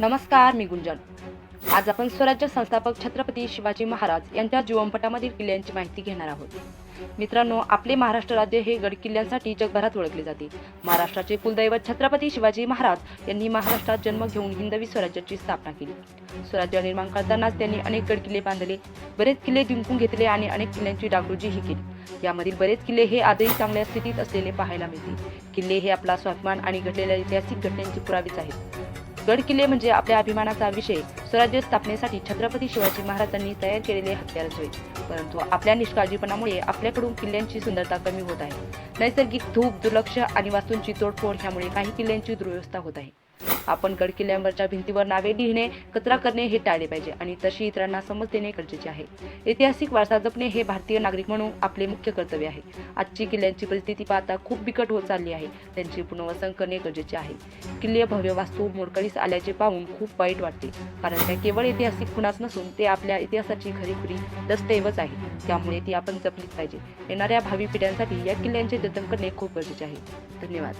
नमस्कार मी गुंजन. आज आपण स्वराज्य संस्थापक छत्रपती शिवाजी महाराज यांच्या जीवनपटामधील किल्ल्यांची माहिती घेणार आहोत. मित्रांनो आपले महाराष्ट्र राज्य हे गड किल्ल्यांसाठी जगभरात ओळखले जाते. महाराष्ट्राचे कुलदैवत छत्रपती शिवाजी महाराज यांनी महाराष्ट्रात जन्म घेऊन हिंदवी स्वराज्याची स्थापना केली. स्वराज्य निर्माण करतानाच त्यांनी अनेक गड किल्ले बांधले बरेच किल्ले जिंकून घेतले आणि अनेक किल्ल्यांची डागडुजीही केली. यामधील बरेच किल्ले हे आजही चांगल्या स्थितीत असलेले पाहायला मिळते किल्ले हे आपला स्वाभिमान आणि घडलेल्या ऐतिहासिक घटनांची पुरावेच आहेत. गड किल्ले म्हणजे आपल्या अभिमानाचा विषय. स्वराज्य स्थापनेसाठी छत्रपती शिवाजी महाराजांनी तयार केलेले हत्यारच होय परंतु आपल्या निष्काळजीपणामुळे आपल्याकडून किल्ल्यांची सुंदरता कमी होत आहे. नैसर्गिक धूप दुर्लक्ष आणि वास्तूंची तोडफोड ह्यामुळे काही किल्ल्यांची दुर्व्यवस्था होत आहे. आपण गडकिल्ल्यांवरच्या भिंतीवर नावे लिहिणे कचरा करणे हे टाळले पाहिजे. आणि तशी इतरांना समज देणे गरजेचे आहे. ऐतिहासिक वारसा जपणे हे भारतीय नागरिक म्हणून आपले मुख्य कर्तव्य आहे. आजची किल्ल्यांची परिस्थिती पाहता खूप बिकट होत चालली आहे. त्यांची पुनर्वसन करणे गरजेचे आहे. किल्ले भव्य वास्तू मोडकळीस आल्याचे पाहून खूप वाईट वाटते. कारण त्या केवळ ऐतिहासिक खुणाच नसून ते आपल्या इतिहासाची खरीखुरी दस्तऐवज आहे. त्यामुळे ती आपण जपलीच पाहिजे. येणाऱ्या भावी पिढ्यांसाठी या किल्ल्यांचे जतन करणे खूप गरजेचे आहे. धन्यवाद.